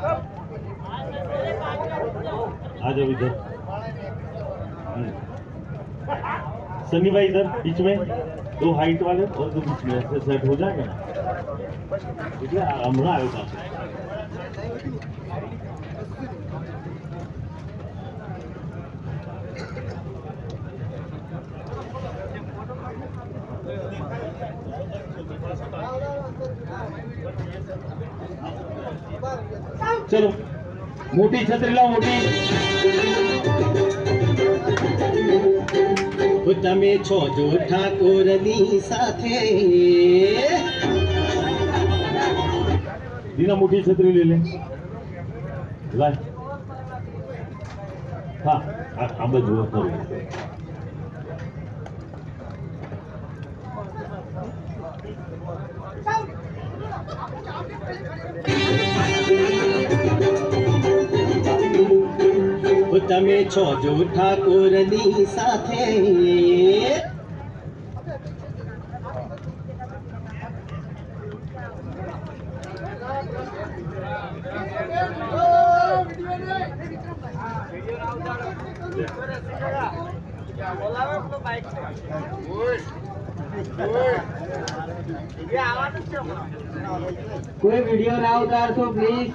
आ जाओ इधर हाँ। सनी भाई इधर बीच में दो हाइट वाले और दो बीच में ऐसे सेट हो जाएगा ना ठीक है हमारा आयो काम Thank you. ચલો મોટી છત્રી લાવો મોટી તમે છો જો ઠાકોરની સાથે દીના મોટી છત્રી લઈ લે લાય હા આ બધું કરું Thank you. તમે છો જો ઠાકોરની સાથે કોઈ વિડીયો ના ઉતારશો પ્લીઝ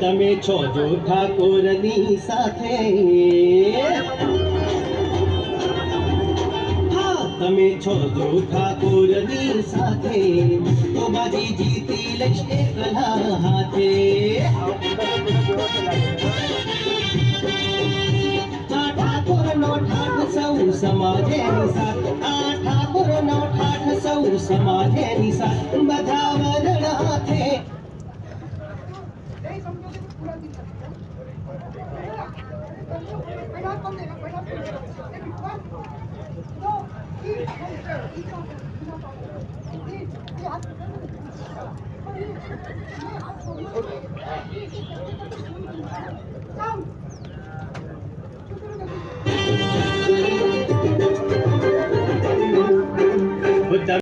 તમે છો જો ઠાકોરની સાથે તમે છો જો ઠાકોરની સાથે તો બાજી જીતી લઈશ કલા હાથે ઠાકોરનો ઠાઠ સૌ સમાજે નિશા આ ઠાકોરનો ઠાઠ સૌ સમાજે નિશા બધા Come!